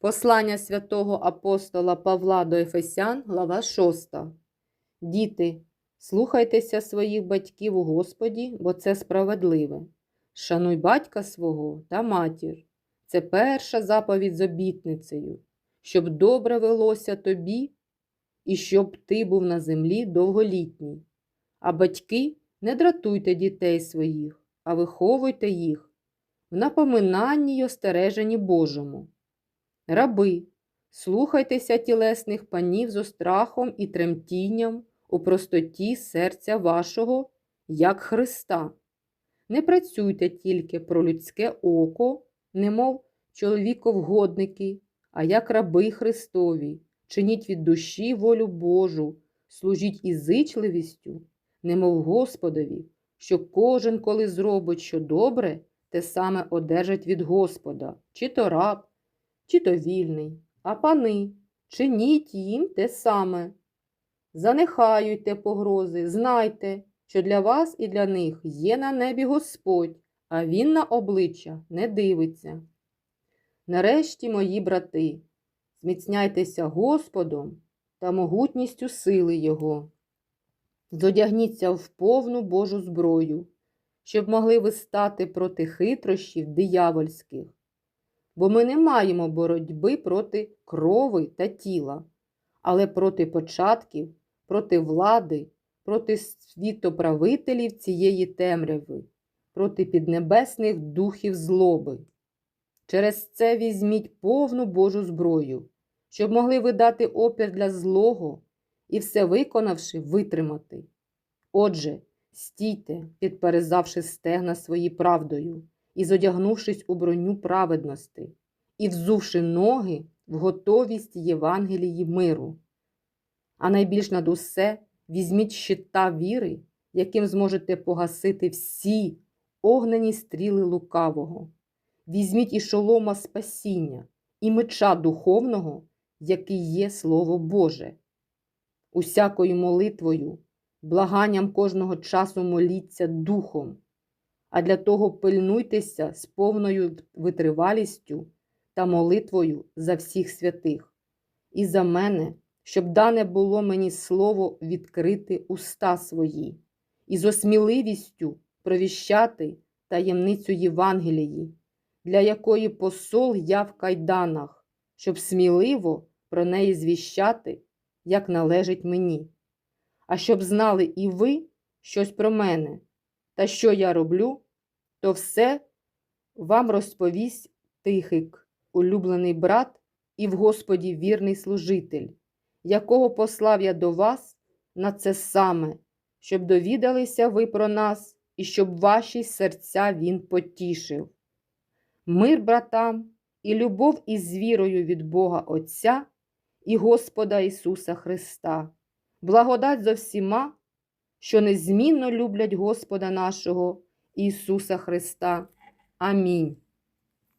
Послання святого апостола Павла до Ефесян, глава 6. Діти, слухайтеся своїх батьків у Господі, бо це справедливе. Шануй батька свого та матір. Це перша заповідь з обітницею, щоб добре велося тобі і щоб ти був на землі довголітній. А батьки, не дратуйте дітей своїх, а виховуйте їх в напоминанні й остереженні Божому. Раби, слухайтеся тілесних панів з острахом і тремтінням у простоті серця вашого, як Христа. Не працюйте тільки про людське око, немов чоловіковгодники, а як раби Христові, чиніть від душі волю Божу, служіть із зичливістю, немов Господові, що кожен, коли зробить що добре, те саме одержать від Господа, чи то раб, чи то вільний, а пани, чиніть їм те саме. Занехаюйте погрози, знайте, що для вас і для них є на небі Господь, а Він на обличчя не дивиться. Нарешті, мої брати, зміцняйтеся Господом та могутністю сили Його. Зодягніться в повну Божу зброю, щоб могли ви стати проти хитрощів диявольських бо ми не маємо боротьби проти крови та тіла, але проти початків, проти влади, проти світоправителів цієї темряви, проти піднебесних духів злоби. Через це візьміть повну Божу зброю, щоб могли ви дати опір для злого і все виконавши, витримати. Отже, стійте, підперезавши стегна свої правдою і зодягнувшись у броню праведності, і взувши ноги в готовість Євангелії миру. А найбільш над усе візьміть щита віри, яким зможете погасити всі огнені стріли лукавого. Візьміть і шолома спасіння, і меча духовного, який є Слово Боже. Усякою молитвою, благанням кожного часу моліться духом а для того пильнуйтеся з повною витривалістю та молитвою за всіх святих, і за мене, щоб дане було мені слово відкрити уста свої, і з осміливістю провіщати таємницю Євангелії, для якої посол я в кайданах, щоб сміливо про неї звіщати, як належить мені. А щоб знали і ви щось про мене та що я роблю, то все вам розповість Тихик, улюблений брат і в Господі вірний служитель, якого послав я до вас на це саме, щоб довідалися ви про нас і щоб ваші серця він потішив. Мир братам і любов із вірою від Бога Отця і Господа Ісуса Христа, благодать зо всіма що незмінно люблять Господа нашого Ісуса Христа. Амінь.